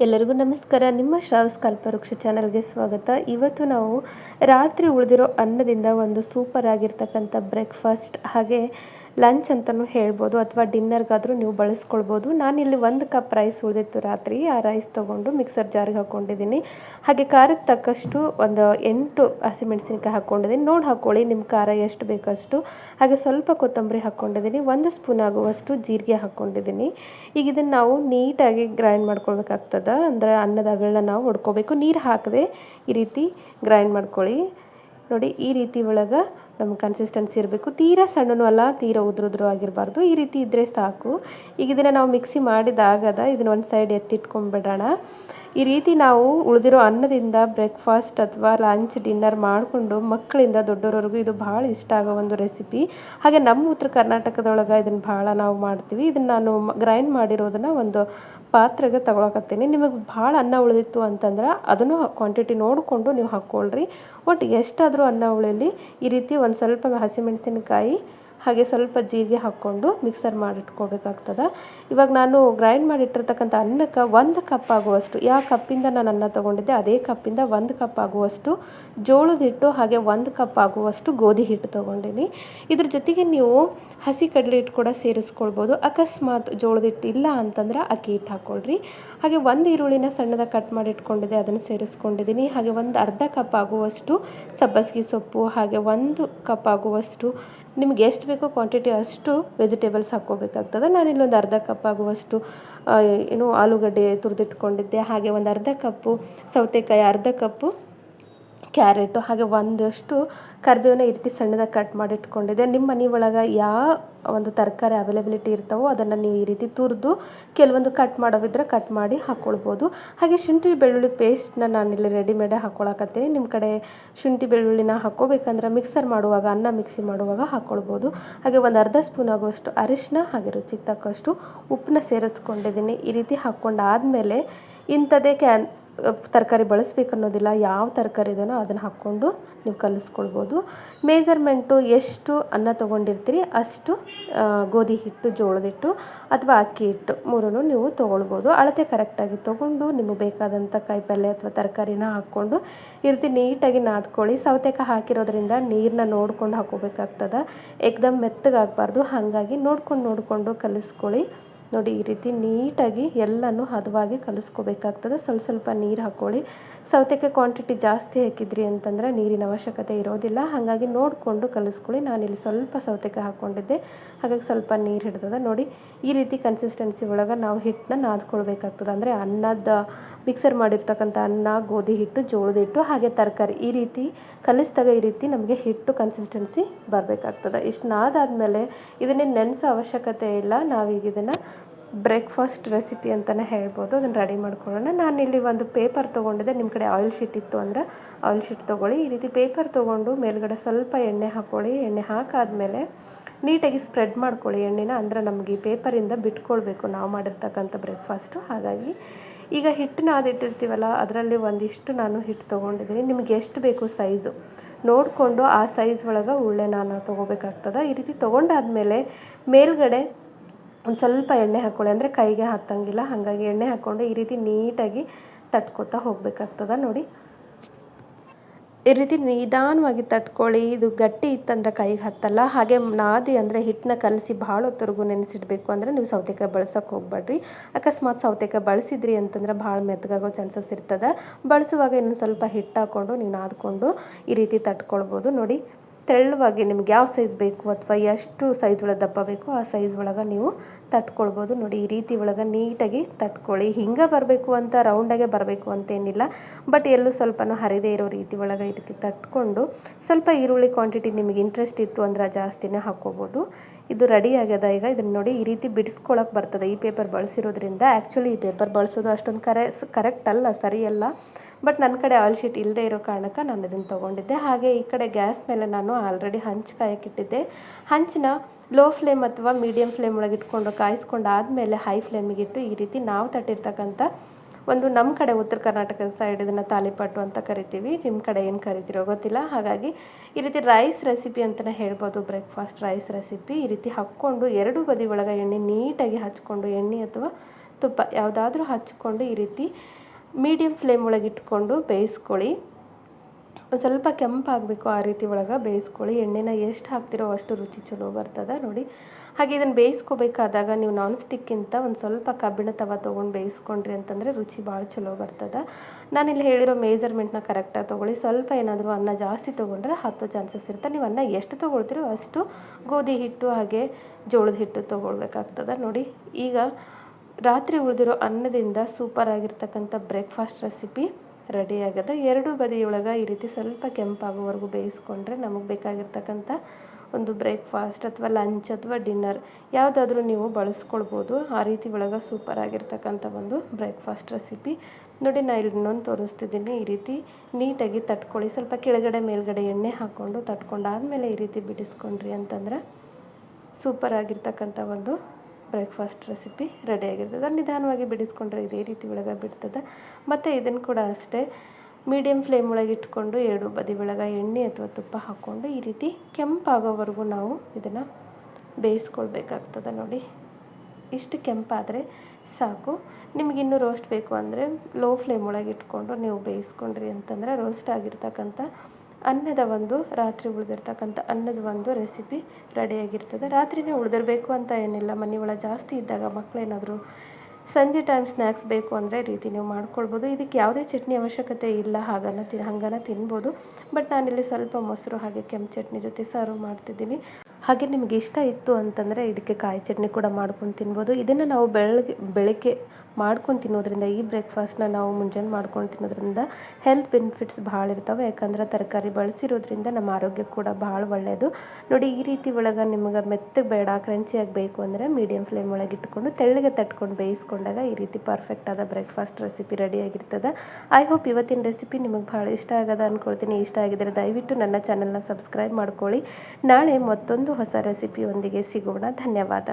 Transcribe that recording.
ಎಲ್ಲರಿಗೂ ನಮಸ್ಕಾರ. ನಿಮ್ಮ ಶ್ರಾವಸ್ ಕಲ್ಪವೃಕ್ಷ ಚಾನಲ್ಗೆ ಸ್ವಾಗತ. ಇವತ್ತು ನಾವು ರಾತ್ರಿ ಉಳಿದಿರೋ ಅನ್ನದಿಂದ ಒಂದು ಸೂಪರ್ ಆಗಿರ್ತಕ್ಕಂಥ ಬ್ರೇಕ್ಫಾಸ್ಟ್ ಹಾಗೆ ಲಂಚ್ ಅಂತಲೂ ಹೇಳ್ಬೋದು ಅಥವಾ ಡಿನ್ನರ್ಗಾದರೂ ನೀವು ಬಳಸ್ಕೊಳ್ಬೋದು. ನಾನಿಲ್ಲಿ ಒಂದು ಕಪ್ ರೈಸ್ ಉಳಿದಿತ್ತು ರಾತ್ರಿ. ಆ ರೈಸ್ ತೊಗೊಂಡು ಮಿಕ್ಸರ್ ಜಾರಿಗೆ ಹಾಕ್ಕೊಂಡಿದ್ದೀನಿ ಹಾಗೆ ಖಾರಕ್ಕೆ ತಕ್ಕಷ್ಟು ಒಂದು ಎಂಟು ಹಸಿಮೆಣಸಿನ್ಕಾಯಿ ಹಾಕ್ಕೊಂಡಿದ್ದೀನಿ ನೋಡಿ ಹಾಕ್ಕೊಳ್ಳಿ ನಿಮ್ಮ ಖಾರ ಎಷ್ಟು ಬೇಕಷ್ಟು. ಹಾಗೆ ಸ್ವಲ್ಪ ಕೊತ್ತಂಬರಿ ಹಾಕ್ಕೊಂಡಿದ್ದೀನಿ ಒಂದು ಸ್ಪೂನ್ ಆಗುವಷ್ಟು ಜೀರಿಗೆ ಹಾಕ್ಕೊಂಡಿದ್ದೀನಿ ಈಗ ಇದನ್ನು ನಾವು ನೀಟಾಗಿ ಗ್ರೈಂಡ್ ಮಾಡ್ಕೊಳ್ಬೇಕಾಗ್ತದೆ. ಅಂದರೆ ಅನ್ನದ ಅಗಳನ್ನ ನಾವು ಹೊಡ್ಕೋಬೇಕು ನೀರು ಹಾಕದೆ ಈ ರೀತಿ ಗ್ರೈಂಡ್ ಮಾಡ್ಕೊಳ್ಳಿ. ನೋಡಿ ಈ ರೀತಿ ಒಳಗೆ ನಮ್ಮ ಕನ್ಸಿಸ್ಟೆನ್ಸಿ ಇರಬೇಕು. ತೀರಾ ಸಣ್ಣನೂ ಅಲ್ಲ, ತೀರಾ ಉದ್ರುದ್ರು ಆಗಿರಬಾರ್ದು. ಈ ರೀತಿ ಇದ್ದರೆ ಸಾಕು. ಈಗ ಇದನ್ನು ನಾವು ಮಿಕ್ಸಿ ಮಾಡಿದಾಗದ ಇದನ್ನ ಒಂದು ಸೈಡ್ ಎತ್ತಿಟ್ಕೊಂಡ್ಬಿಡೋಣ. ಈ ರೀತಿ ನಾವು ಉಳಿದಿರೋ ಅನ್ನದಿಂದ ಬ್ರೇಕ್ಫಾಸ್ಟ್ ಅಥವಾ ಲಂಚ್ ಡಿನ್ನರ್ ಮಾಡಿಕೊಂಡು ಮಕ್ಕಳಿಂದ ದೊಡ್ಡವರವರೆಗೂ ಇದು ಭಾಳ ಇಷ್ಟ ಆಗೋ ಒಂದು ರೆಸಿಪಿ ಹಾಗೆ ನಮ್ಮ ಉತ್ತರ ಕರ್ನಾಟಕದೊಳಗೆ ಇದನ್ನು ಭಾಳ ನಾವು ಮಾಡ್ತೀವಿ. ಇದನ್ನು ನಾನು ಗ್ರೈಂಡ್ ಮಾಡಿರೋದನ್ನು ಒಂದು ಪಾತ್ರೆಗೆ ತಗೊಳಕತ್ತೀನಿ. ನಿಮಗೆ ಭಾಳ ಅನ್ನ ಉಳಿದಿತ್ತು ಅಂತಂದ್ರೆ ಅದನ್ನು ಕ್ವಾಂಟಿಟಿ ನೋಡಿಕೊಂಡು ನೀವು ಹಾಕ್ಕೊಳ್ರಿ. ಒಟ್ಟು ಎಷ್ಟಾದರೂ ಅನ್ನ ಉಳಿಲಿ. ಈ ರೀತಿ ಒಂದು ಸ್ವಲ್ಪ ಹಸಿಮೆಣಸಿನಕಾಯಿ ಹಾಗೆ ಸ್ವಲ್ಪ ಜೀರಿಗೆ ಹಾಕ್ಕೊಂಡು ಮಿಕ್ಸರ್ ಮಾಡಿಟ್ಕೋಬೇಕಾಗ್ತದೆ. ಇವಾಗ ನಾನು ಗ್ರೈಂಡ್ ಮಾಡಿಟ್ಟಿರ್ತಕ್ಕಂಥ ಅನ್ನಕ್ಕೆ ಒಂದು ಕಪ್ ಆಗುವಷ್ಟು ಯಾವ ಕಪ್ಪಿಂದ ನಾನು ಅನ್ನ ತೊಗೊಂಡಿದ್ದೆ ಅದೇ ಕಪ್ಪಿಂದ ಒಂದು ಕಪ್ ಆಗುವಷ್ಟು ಜೋಳದ ಹಿಟ್ಟು ಹಾಗೆ ಒಂದು ಕಪ್ ಆಗುವಷ್ಟು ಗೋಧಿ ಹಿಟ್ಟು ತೊಗೊಂಡಿನಿ. ಇದ್ರ ಜೊತೆಗೆ ನೀವು ಹಸಿ ಕಡಲೆ ಹಿಟ್ಟು ಕೂಡ ಸೇರಿಸ್ಕೊಳ್ಬೋದು. ಅಕಸ್ಮಾತ್ ಜೋಳದ ಹಿಟ್ಟು ಇಲ್ಲ ಅಂತಂದ್ರೆ ಅಕ್ಕಿ ಹಿಟ್ಟು ಹಾಕ್ಕೊಳ್ರಿ ಹಾಗೆ ಒಂದು ಈರುಳ್ಳಿನ ಸಣ್ಣದಾಗಿ ಕಟ್ ಮಾಡಿ ಇಟ್ಕೊಂಡಿದ್ದೆ ಅದನ್ನು ಸೇರಿಸ್ಕೊಂಡಿದ್ದೀನಿ ಹಾಗೆ ಒಂದು ಅರ್ಧ ಕಪ್ ಆಗುವಷ್ಟು ಸಬ್ಬಸಿಗೆ ಸೊಪ್ಪು, ಹಾಗೆ ಒಂದು ಕಪ್ ಆಗುವಷ್ಟು ನಿಮ್ಗೆ ಎಷ್ಟು ಬೇಕೋ ಕ್ವಾಂಟಿಟಿ ಅಷ್ಟು ವೆಜಿಟೇಬಲ್ಸ್ ಹಾಕ್ಕೋಬೇಕಾಗ್ತದೆ. ನಾನಿಲ್ಲೊಂದು ಅರ್ಧ ಕಪ್ ಆಗುವಷ್ಟು ಏನು ಆಲೂಗಡ್ಡೆ ತುರಿದಿಟ್ಕೊಂಡಿದ್ದೆ. ಹಾಗೆ ಒಂದು ಅರ್ಧ ಕಪ್ಪು ಸೌತೆಕಾಯಿ, ಅರ್ಧ ಕಪ್ಪು ಕ್ಯಾರೆಟು, ಹಾಗೆ ಒಂದಷ್ಟು ಕರಿಬೇವನ್ನ ಈ ರೀತಿ ಸಣ್ಣದಾಗಿ ಕಟ್ ಮಾಡಿ ಇಟ್ಕೊಂಡಿದ್ದೆ ನಿಮ್ಮ ಮನೆ ಒಳಗೆ ಯಾವ ಒಂದು ತರಕಾರಿ ಅವೈಲೇಬಿಲಿಟಿ ಇರ್ತಾವೋ ಅದನ್ನು ನೀವು ಈ ರೀತಿ ತುರಿದು ಕೆಲವೊಂದು ಕಟ್ ಮಾಡೋವಿದ್ರೆ ಕಟ್ ಮಾಡಿ ಹಾಕ್ಕೊಳ್ಬೋದು ಹಾಗೆ ಶುಂಠಿ ಬೆಳ್ಳುಳ್ಳಿ ಪೇಸ್ಟ್ನ ನಾನಿಲ್ಲಿ ರೆಡಿಮೇಡೇ ಹಾಕ್ಕೊಳಕತ್ತೀನಿ ನಿಮ್ಮ ಕಡೆ ಶುಂಠಿ ಬೆಳ್ಳುಳ್ಳಿನ ಹಾಕ್ಕೋಬೇಕಂದ್ರೆ ಮಿಕ್ಸರ್ ಮಾಡುವಾಗ, ಅನ್ನ ಮಿಕ್ಸಿ ಮಾಡುವಾಗ ಹಾಕ್ಕೊಳ್ಬೋದು ಹಾಗೆ ಒಂದು ಅರ್ಧ ಸ್ಪೂನ್ ಆಗುವಷ್ಟು ಅರಿಶಿನ ಹಾಗೆ ರುಚಿಗೆ ತಕ್ಕಷ್ಟು ಉಪ್ಪನ್ನ ಸೇರಿಸ್ಕೊಂಡಿದ್ದೀನಿ. ಈ ರೀತಿ ಹಾಕ್ಕೊಂಡಾದ್ಮೇಲೆ ಇಂಥದ್ದೇ ಕ್ಯಾನ್ ತರಕಾರಿ ಬಳಸ್ಬೇಕು ಅನ್ನೋದಿಲ್ಲ, ಯಾವ ತರಕಾರಿ ಇದೆಯೋ ಅದನ್ನು ಹಾಕ್ಕೊಂಡು ನೀವು ಕಲಿಸ್ಕೊಳ್ಬೋದು. ಮೇಜರ್ಮೆಂಟು ಎಷ್ಟು ಅನ್ನ ತೊಗೊಂಡಿರ್ತೀರಿ, ಅಷ್ಟು ಗೋಧಿ ಹಿಟ್ಟು, ಜೋಳದ ಹಿಟ್ಟು ಅಥವಾ ಅಕ್ಕಿ ಹಿಟ್ಟು ಮೂರನ್ನು ನೀವು ತೊಗೊಳ್ಬೋದು. ಅಳತೆ ಕರೆಕ್ಟಾಗಿ ತೊಗೊಂಡು ನಿಮಗೆ ಬೇಕಾದಂಥ ಕಾಯಿಪಲ್ಯ ಅಥವಾ ತರಕಾರಿನ ಹಾಕ್ಕೊಂಡು ಈ ರೀತಿ ನೀಟಾಗಿ ನಾದ್ಕೊಳ್ಳಿ. ಸೌತೆಕಾಯಿ ಹಾಕಿರೋದ್ರಿಂದ ನೀರನ್ನ ನೋಡ್ಕೊಂಡು ಹಾಕೋಬೇಕಾಗ್ತದೆ. ಏಕ್ದಮ್ ಮೆತ್ತಗಾಗಬಾರ್ದು. ಹಾಗಾಗಿ ನೋಡ್ಕೊಂಡು ನೋಡಿಕೊಂಡು ಕಲಿಸ್ಕೊಳ್ಳಿ. ನೋಡಿ, ಈ ರೀತಿ ನೀಟಾಗಿ ಎಲ್ಲನೂ ಹದವಾಗಿ ಕಲಿಸ್ಕೋಬೇಕಾಗ್ತದೆ. ಸ್ವಲ್ಪ ಸ್ವಲ್ಪ ನೀರು ಹಾಕ್ಕೊಳ್ಳಿ ಸೌತೆಕಾಯಿ ಕ್ವಾಂಟಿಟಿ ಜಾಸ್ತಿ ಹಾಕಿದ್ರಿ ಅಂತಂದರೆ ನೀರಿನ ಅವಶ್ಯಕತೆ ಇರೋದಿಲ್ಲ. ಹಾಗಾಗಿ ನೋಡಿಕೊಂಡು ಕಲಿಸ್ಕೊಳ್ಳಿ. ನಾನಿಲ್ಲಿ ಸ್ವಲ್ಪ ಸೌತೆಕಾಯಿ ಹಾಕ್ಕೊಂಡಿದ್ದೆ. ಹಾಗಾಗಿ ಸ್ವಲ್ಪ ನೀರು ಹಿಡ್ದದ. ನೋಡಿ, ಈ ರೀತಿ ಕನ್ಸಿಸ್ಟೆನ್ಸಿ ಒಳಗೆ ನಾವು ಹಿಟ್ಟನ್ನ ನಾದ್ಕೊಳ್ಬೇಕಾಗ್ತದೆ. ಅಂದರೆ ಅನ್ನದ ಮಿಕ್ಸರ್ ಮಾಡಿರ್ತಕ್ಕಂಥ ಅನ್ನ, ಗೋಧಿ ಹಿಟ್ಟು, ಜೋಳದ ಹಿಟ್ಟು, ಹಾಗೆ ತರಕಾರಿ. ಈ ರೀತಿ ಕಲಿಸಿದಾಗ ಈ ರೀತಿ ನಮಗೆ ಹಿಟ್ಟು ಕನ್ಸಿಸ್ಟೆನ್ಸಿ ಬರಬೇಕಾಗ್ತದೆ. ಇಷ್ಟು ನಾದಾದಮೇಲೆ ಇದನ್ನೇ ನೆನೆಸೋ ಅವಶ್ಯಕತೆ ಇಲ್ಲ. ನಾವೀಗ ಇದನ್ನು ಬ್ರೇಕ್ಫಾಸ್ಟ್ ರೆಸಿಪಿ ಅಂತಲೇ ಹೇಳ್ಬೋದು. ಅದನ್ನು ರೆಡಿ ಮಾಡ್ಕೊಳ್ಳೋಣ. ನಾನಿಲ್ಲಿ ಒಂದು ಪೇಪರ್ ತೊಗೊಂಡಿದ್ದೆ. ನಿಮ್ಮ ಕಡೆ ಆಯಿಲ್ ಶೀಟ್ ಇತ್ತು ಅಂದರೆ ಆಯಿಲ್ ಶೀಟ್ ತೊಗೊಳ್ಳಿ. ಈ ರೀತಿ ಪೇಪರ್ ತೊಗೊಂಡು ಮೇಲ್ಗಡೆ ಸ್ವಲ್ಪ ಎಣ್ಣೆ ಹಾಕ್ಕೊಳ್ಳಿ ಎಣ್ಣೆ ಹಾಕಾದಮೇಲೆ ನೀಟಾಗಿ ಸ್ಪ್ರೆಡ್ ಮಾಡ್ಕೊಳ್ಳಿ ಎಣ್ಣೆನ. ಅಂದರೆ ನಮಗೆ ಈ ಪೇಪರಿಂದ ಬಿಟ್ಕೊಳ್ಬೇಕು ನಾವು ಮಾಡಿರ್ತಕ್ಕಂಥ ಬ್ರೇಕ್ಫಾಸ್ಟು ಹಾಗಾಗಿ ಈಗ ಹಿಟ್ಟನ್ನ ಅದಿಟ್ಟಿರ್ತೀವಲ್ಲ ಅದರಲ್ಲಿ ಒಂದಿಷ್ಟು ನಾನು ಹಿಟ್ಟು ತೊಗೊಂಡಿದ್ದೀನಿ. ನಿಮಗೆ ಎಷ್ಟು ಬೇಕು ಸೈಜು ನೋಡಿಕೊಂಡು ಆ ಸೈಜ್ ಒಳಗೆ ಉಳ್ಳೆ ನಾನು ತೊಗೋಬೇಕಾಗ್ತದೆ. ಈ ರೀತಿ ತೊಗೊಂಡಾದ್ಮೇಲೆ ಮೇಲ್ಗಡೆ ಒಂದು ಸ್ವಲ್ಪ ಎಣ್ಣೆ ಹಾಕ್ಕೊಳ್ಳಿ ಅಂದರೆ ಕೈಗೆ ಹತ್ತಂಗಿಲ್ಲ, ಹಾಗಾಗಿ ಎಣ್ಣೆ ಹಾಕ್ಕೊಂಡು ಈ ರೀತಿ ನೀಟಾಗಿ ತಟ್ಕೊತಾ ಹೋಗಬೇಕಾಗ್ತದೆ ನೋಡಿ. ಈ ರೀತಿ ನಿಧಾನವಾಗಿ ತಟ್ಕೊಳ್ಳಿ. ಇದು ಗಟ್ಟಿ ಇತ್ತಂದ್ರೆ ಕೈಗೆ ಹತ್ತಲ್ಲ. ಹಾಗೆ ನಾದಿ ಅಂದರೆ ಹಿಟ್ಟನ್ನ ಕಲಸಿ ಭಾಳ ಹೊತ್ತವರೆಗೂ ನೆನೆಸಿಡಬೇಕು ಅಂದರೆ ನೀವು ಸೌತೆಕಾಯಿ ಬಳಸೋಕೆ ಹೋಗ್ಬೇಡ್ರಿ. ಅಕಸ್ಮಾತ್ ಸೌತೆಕಾಯಿ ಬಳಸಿದ್ರಿ ಅಂತಂದ್ರೆ ಭಾಳ ಮೆತ್ತಗಾಗೋ ಚಾನ್ಸಸ್ ಇರ್ತದೆ. ಬಳಸುವಾಗ ಇನ್ನೊಂದು ಸ್ವಲ್ಪ ಹಿಟ್ಟು ಹಾಕ್ಕೊಂಡು ನೀವು ನಾದ್ಕೊಂಡು ಈ ರೀತಿ ತಟ್ಕೊಳ್ಬೋದು ನೋಡಿ. ತೆಳ್ಳವಾಗಿ ನಿಮ್ಗೆ ಯಾವ ಸೈಜ್ ಬೇಕು ಅಥವಾ ಎಷ್ಟು ಸೈಜ್ ಒಳಗೆ ದಪ್ಪ ಬೇಕು ಆ ಸೈಜ್ ಒಳಗೆ ನೀವು ತಟ್ಕೊಳ್ಬೋದು. ನೋಡಿ, ಈ ರೀತಿ ಒಳಗೆ ನೀಟಾಗಿ ತಟ್ಕೊಳ್ಳಿ. ಹಿಂಗೆ ಬರಬೇಕು ಅಂತ ರೌಂಡಾಗೆ ಬರಬೇಕು ಅಂತೇನಿಲ್ಲ ಬಟ್ ಎಲ್ಲೂ ಸ್ವಲ್ಪನೂ ಹರಿದೇ ಇರೋ ರೀತಿ ಒಳಗೆ ಈ ರೀತಿ ತಟ್ಕೊಂಡು ಸ್ವಲ್ಪ ಈರುಳ್ಳಿ ಕ್ವಾಂಟಿಟಿ ನಿಮಗೆ ಇಂಟ್ರೆಸ್ಟ್ ಇತ್ತು ಅಂದ್ರೆ ಜಾಸ್ತಿನೇ ಹಾಕ್ಕೋಬೋದು. ಇದು ರೆಡಿ ಆಗ್ಯದ ಈಗ. ಇದನ್ನು ನೋಡಿ ಈ ರೀತಿ ಬಿಡಿಸ್ಕೊಳಕ್ಕೆ ಬರ್ತದೆ. ಈ ಪೇಪರ್ ಬಳಸಿರೋದ್ರಿಂದ ಆ್ಯಕ್ಚುಲಿ ಈ ಪೇಪರ್ ಬಳಸೋದು ಅಷ್ಟೊಂದು ಕರೆ ಕರೆಕ್ಟ್ ಅಲ್ಲ ಸರಿಯಲ್ಲ ಬಟ್ ನನ್ನ ಕಡೆ ಆಯಿಲ್ ಶೀಟ್ ಇಲ್ಲದೆ ಇರೋ ಕಾರಣಕ್ಕೆ ನಾನು ಅದನ್ನು ತೊಗೊಂಡಿದ್ದೆ. ಹಾಗೆ ಈ ಕಡೆ ಗ್ಯಾಸ್ ಮೇಲೆ ನಾನು ಆಲ್ರೆಡಿ ಹಂಚು ಕಾಯಕ್ಕಿಟ್ಟಿದ್ದೆ. ಹಂಚಿನ ಲೋ ಫ್ಲೇಮ್ ಅಥವಾ ಮೀಡಿಯಮ್ ಫ್ಲೇಮ್ ಒಳಗೆ ಇಟ್ಕೊಂಡು ಕಾಯಿಸ್ಕೊಂಡು ಆದಮೇಲೆ ಹೈ ಫ್ಲೇಮಿಗಿಟ್ಟು ಈ ರೀತಿ ನಾವು ತಟ್ಟಿರ್ತಕ್ಕಂಥ ಒಂದು ನಮ್ಮ ಕಡೆ ಉತ್ತರ ಕರ್ನಾಟಕದ ಸೈಡ್ ಇದನ್ನು ತಾಲಿಪಟ್ಟು ಅಂತ ಕರಿತೀವಿ. ನಿಮ್ಮ ಕಡೆ ಏನು ಕರಿತೀರೋ ಗೊತ್ತಿಲ್ಲ. ಹಾಗಾಗಿ ಈ ರೀತಿ ರೈಸ್ ರೆಸಿಪಿ ಅಂತಲೇ ಹೇಳ್ಬೋದು. ಬ್ರೇಕ್ಫಾಸ್ಟ್ ರೈಸ್ ರೆಸಿಪಿ ಈ ರೀತಿ ಹಾಕ್ಕೊಂಡು ಎರಡು ಬದಿ ಒಳಗೆ ಎಣ್ಣೆ ನೀಟಾಗಿ ಹಚ್ಕೊಂಡು ಎಣ್ಣೆ ಅಥವಾ ತುಪ್ಪ ಯಾವುದಾದ್ರೂ ಹಚ್ಕೊಂಡು ಈ ರೀತಿ ಮೀಡಿಯಮ್ ಫ್ಲೇಮ್ ಒಳಗೆ ಇಟ್ಕೊಂಡು ಬೇಯಿಸ್ಕೊಳ್ಳಿ. ಒಂದು ಸ್ವಲ್ಪ ಕೆಂಪಾಗಬೇಕು ಆ ರೀತಿ ಒಳಗೆ ಬೇಯಿಸ್ಕೊಳ್ಳಿ. ಎಣ್ಣೆನ ಎಷ್ಟು ಹಾಕ್ತಿರೋ ಅಷ್ಟು ರುಚಿ ಚಲೋ ಬರ್ತದೆ ನೋಡಿ. ಹಾಗೆ ಇದನ್ನು ಬೇಯಿಸ್ಕೋಬೇಕಾದಾಗ ನೀವು ನಾನ್ ಸ್ಟಿಕ್ಕಿಂತ ಒಂದು ಸ್ವಲ್ಪ ಕಬ್ಬಿಣ ತವ ತೊಗೊಂಡು ಬೇಯಿಸ್ಕೊಂಡ್ರಿ ಅಂತಂದರೆ ರುಚಿ ಭಾಳ ಚಲೋ ಬರ್ತದೆ. ನಾನಿಲ್ಲಿ ಹೇಳಿರೋ ಮೇಜರ್ಮೆಂಟ್ನ ಕರೆಕ್ಟಾಗಿ ತೊಗೊಳ್ಳಿ. ಸ್ವಲ್ಪ ಏನಾದರೂ ಅನ್ನ ಜಾಸ್ತಿ ತೊಗೊಂಡ್ರೆ ಹತ್ತೋ ಚಾನ್ಸಸ್ ಇರುತ್ತೆ. ನೀವು ಅನ್ನ ಎಷ್ಟು ತೊಗೊಳ್ತೀರೋ ಅಷ್ಟು ಗೋಧಿ ಹಿಟ್ಟು ಹಾಗೆ ಜೋಳದ ಹಿಟ್ಟು ತೊಗೊಳ್ಬೇಕಾಗ್ತದೆ ನೋಡಿ. ಈಗ ರಾತ್ರಿ ಉಳಿದಿರೋ ಅನ್ನದಿಂದ ಸೂಪರ್ ಆಗಿರ್ತಕ್ಕಂಥ ಬ್ರೇಕ್ಫಾಸ್ಟ್ ರೆಸಿಪಿ ರೆಡಿ ಆಗಿದೆ. ಎರಡು ಬದಿಯೊಳಗೆ ಈ ರೀತಿ ಸ್ವಲ್ಪ ಕೆಂಪಾಗೋವರೆಗೂ ಬೇಯಿಸ್ಕೊಂಡ್ರೆ ನಮಗೆ ಬೇಕಾಗಿರ್ತಕ್ಕಂಥ ಒಂದು ಬ್ರೇಕ್ಫಾಸ್ಟ್ ಅಥವಾ ಲಂಚ್ ಅಥವಾ ಡಿನ್ನರ್ ಯಾವುದಾದ್ರೂ ನೀವು ಬಳಸ್ಕೊಳ್ಬೋದು. ಆ ರೀತಿ ಒಳಗೆ ಸೂಪರ್ ಆಗಿರ್ತಕ್ಕಂಥ ಒಂದು ಬ್ರೇಕ್ಫಾಸ್ಟ್ ರೆಸಿಪಿ ನೋಡಿ ನಾನು ಇಲ್ಲಿ ಇನ್ನೊಂದು ತೋರಿಸ್ತಿದ್ದೀನಿ. ಈ ರೀತಿ ನೀಟಾಗಿ ತಟ್ಕೊಳ್ಳಿ. ಸ್ವಲ್ಪ ಕೆಳಗಡೆ ಮೇಲ್ಗಡೆ ಎಣ್ಣೆ ಹಾಕ್ಕೊಂಡು ತಟ್ಕೊಂಡಾದಮೇಲೆ ಈ ರೀತಿ ಬಿಡಿಸ್ಕೊಂಡ್ರಿ ಅಂತಂದ್ರೆ ಸೂಪರ್ ಆಗಿರ್ತಕ್ಕಂಥ ಒಂದು ಬ್ರೇಕ್ಫಾಸ್ಟ್ ರೆಸಿಪಿ ರೆಡಿಯಾಗಿರ್ತದೆ. ನಿಧಾನವಾಗಿ ಬಿಡಿಸ್ಕೊಂಡ್ರೆ ಇದೇ ರೀತಿ ಒಳಗೆ ಬಿಡ್ತದೆ. ಮತ್ತು ಇದನ್ನು ಕೂಡ ಅಷ್ಟೇ. ಮೀಡಿಯಮ್ ಫ್ಲೇಮ್ ಒಳಗೆ ಇಟ್ಕೊಂಡು ಎರಡು ಬದಿ ಒಳಗೆ ಎಣ್ಣೆ ಅಥವಾ ತುಪ್ಪ ಹಾಕ್ಕೊಂಡು ಈ ರೀತಿ ಕೆಂಪಾಗೋವರೆಗೂ ನಾವು ಇದನ್ನು ಬೇಯಿಸ್ಕೊಳ್ಬೇಕಾಗ್ತದೆ ನೋಡಿ. ಇಷ್ಟು ಕೆಂಪಾದರೆ ಸಾಕು. ನಿಮಗಿನ್ನೂ ರೋಸ್ಟ್ ಬೇಕು ಅಂದರೆ ಲೋ ಫ್ಲೇಮ್ ಒಳಗೆ ಇಟ್ಕೊಂಡು ನೀವು ಬೇಯಿಸ್ಕೊಂಡ್ರಿ ಅಂತಂದರೆ ರೋಸ್ಟ್ ಆಗಿರ್ತಕ್ಕಂಥ ಅನ್ನದ ಒಂದು ರಾತ್ರಿ ಉಳಿದಿರ್ತಕ್ಕಂಥ ಅನ್ನದ ಒಂದು ರೆಸಿಪಿ ರೆಡಿಯಾಗಿರ್ತದೆ ರಾತ್ರಿನೇ ಉಳಿದಿರಬೇಕು ಅಂತ ಏನಿಲ್ಲ. ಮನೆ ಒಳಗೆ ಜಾಸ್ತಿ ಇದ್ದಾಗ ಮಕ್ಕಳೇನಾದರೂ ಸಂಜೆ ಟೈಮ್ ಸ್ನ್ಯಾಕ್ಸ್ ಬೇಕು ಅಂದರೆ ರೀತಿ ನೀವು ಮಾಡ್ಕೊಳ್ಬೋದು. ಇದಕ್ಕೆ ಯಾವುದೇ ಚಟ್ನಿ ಅವಶ್ಯಕತೆ ಇಲ್ಲ. ಹಾಗನ್ನು ತಿನ್ ಹಂಗನ ತಿನ್ಬೋದು. ಬಟ್ ನಾನಿಲ್ಲಿ ಸ್ವಲ್ಪ ಮೊಸರು ಹಾಗೆ ಕೆಂಪು ಚಟ್ನಿ ಜೊತೆ ಸರ್ವ್ ಮಾಡ್ತಿದ್ದೀನಿ. ಹಾಗೆ ನಿಮಗೆ ಇಷ್ಟ ಇತ್ತು ಅಂತಂದರೆ ಇದಕ್ಕೆ ಕಾಯಿ ಚಟ್ನಿ ಕೂಡ ಮಾಡ್ಕೊಂಡು ತಿನ್ಬೋದು. ಇದನ್ನು ನಾವು ಬೆಳಗ್ಗೆ ಬೆಳಗ್ಗೆ ಮಾಡ್ಕೊಂಡು ತಿನ್ನೋದ್ರಿಂದ ಈ ಬ್ರೇಕ್ಫಾಸ್ಟ್ನ ನಾವು ಮುಂಜಾನೆ ಮಾಡ್ಕೊಂಡು ತಿನ್ನೋದ್ರಿಂದ ಹೆಲ್ತ್ ಬೆನಿಫಿಟ್ಸ್ ಭಾಳ ಇರ್ತವೆ. ಯಾಕಂದ್ರೆ ತರಕಾರಿ ಬಳಸಿರೋದ್ರಿಂದ ನಮ್ಮ ಆರೋಗ್ಯ ಕೂಡ ಭಾಳ ಒಳ್ಳೆಯದು ನೋಡಿ, ಈ ರೀತಿ ಒಳಗೆ ನಿಮಗೆ ಮೆತ್ತಗೆ ಬೇಡ ಕ್ರಂಚಿಯಾಗಿ ಬೇಕು ಅಂದರೆ ಮೀಡಿಯಮ್ ಫ್ಲೇಮ್ ಒಳಗೆ ಇಟ್ಕೊಂಡು ತೆಳ್ಳಗೆ ತಟ್ಕೊಂಡು ಬೇಯಿಸ್ಕೊಂಡಾಗ ಈ ರೀತಿ ಪರ್ಫೆಕ್ಟ್ ಆದ ಬ್ರೇಕ್ಫಾಸ್ಟ್ ರೆಸಿಪಿ ರೆಡಿಯಾಗಿರ್ತದೆ ಐ ಹೋಪ್ ಇವತ್ತಿನ ರೆಸಿಪಿ ನಿಮಗೆ ಭಾಳ ಇಷ್ಟ ಆಗದ ಅಂದ್ಕೊಳ್ತೀನಿ ಇಷ್ಟ ಆಗಿದ್ರೆ ದಯವಿಟ್ಟು ನನ್ನ ಚಾನಲ್ನ ಸಬ್ಸ್ಕ್ರೈಬ್ ಮಾಡ್ಕೊಳ್ಳಿ. ನಾಳೆ ಮತ್ತೊಂದು ಹೊಸ ರೆಸಿಪಿಯೊಂದಿಗೆ ಸಿಗೋಣ. ಧನ್ಯವಾದ.